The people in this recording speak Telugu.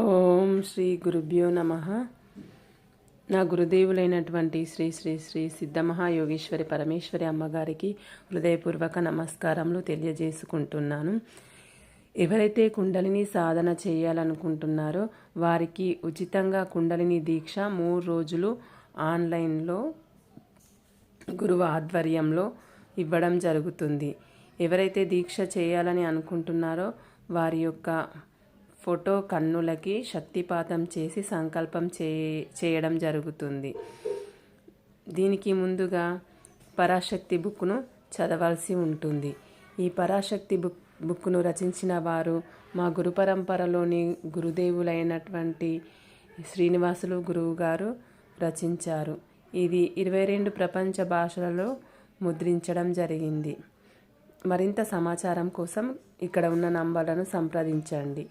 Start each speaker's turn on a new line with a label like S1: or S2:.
S1: ఓం శ్రీ గురుభ్యో నమ. నా గురుదేవులైనటువంటి శ్రీ శ్రీ శ్రీ సిద్ధమహాయోగేశ్వరి పరమేశ్వరి అమ్మగారికి హృదయపూర్వక నమస్కారములు తెలియజేసుకుంటున్నాను. ఎవరైతే కుండలిని సాధన చేయాలనుకుంటున్నారో వారికి ఉచితంగా కుండలిని దీక్ష మూడు రోజులు ఆన్లైన్లో గురువు ఆధ్వర్యంలో ఇవ్వడం జరుగుతుంది. ఎవరైతే దీక్ష చేయాలని అనుకుంటున్నారో వారి యొక్క ఫోటో కన్నులకి శక్తిపాతం చేసి సంకల్పం చే చేయడం జరుగుతుంది. దీనికి ముందుగా పరాశక్తి బుక్ను చదవాల్సి ఉంటుంది. ఈ పరాశక్తి బుక్ బుక్ను రచించిన వారు మా గురు పరంపరలోని గురుదేవులైనటువంటి శ్రీనివాసులు గురువు గారు రచించారు. ఇది ఇరవై రెండు ప్రపంచ భాషలలో ముద్రించడం జరిగింది. మరింత సమాచారం కోసం ఇక్కడ ఉన్న నంబర్లను సంప్రదించండి.